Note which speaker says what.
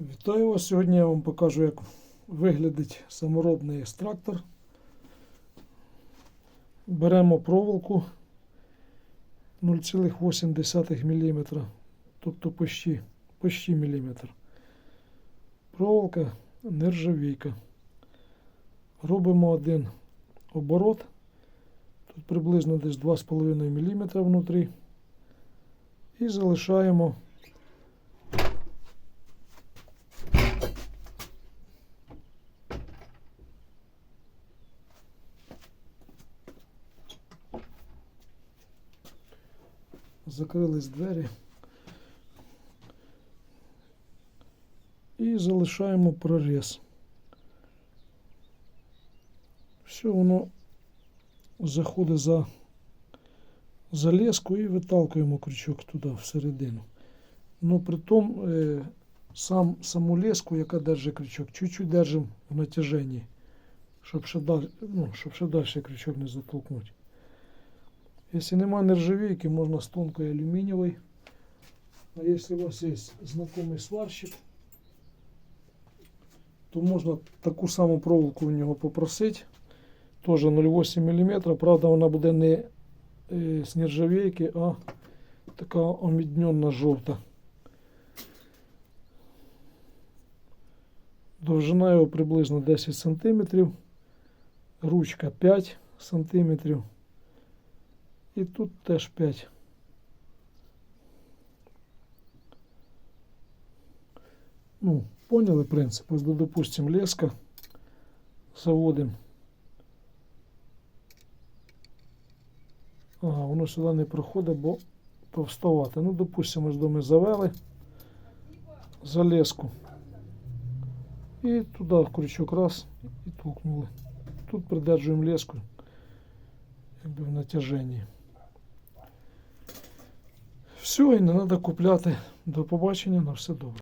Speaker 1: Вітаю вас! Сьогодні я вам покажу, як виглядить саморобний екстрактор. Беремо проволоку 0,8 мм, тобто почти, почти міліметр. Проволока нержавійка. Робимо один оборот. Тут приблизно десь 2,5 мм внутрі. І залишаємо закрились двері. І залишаємо проріз. Все, воно заходить за, за леску і виталкуємо крючок туди всередину. Ну, при тому е, сам, саму леску, яка держить крючок, чуть-чуть держимо в натяженні, щоб ще далі, ну, щоб ще далі крючок не затолкнути. Если нема нержавейки, можно с тонкой алюминиевой. А если у вас есть знакомый сварщик, то можно таку саму проволоку у нього попросити. Тоже 0,8 мм. Правда, вона буде не з нержавейки, а така оміднена жовта. Довжина його приблизно 10 см. Ручка 5 см. І тут теж 5. Ну, поняли принцип? Ось, допустим, леска заводимо. Ага, воно сюди не проходить, бо повставати. Ну, допустимо, ось ми завели за леску. І туди крючок раз і толкнули. Тут придержуємо леску якби в натяженні. Все, і не треба купляти. До побачення, на все добре.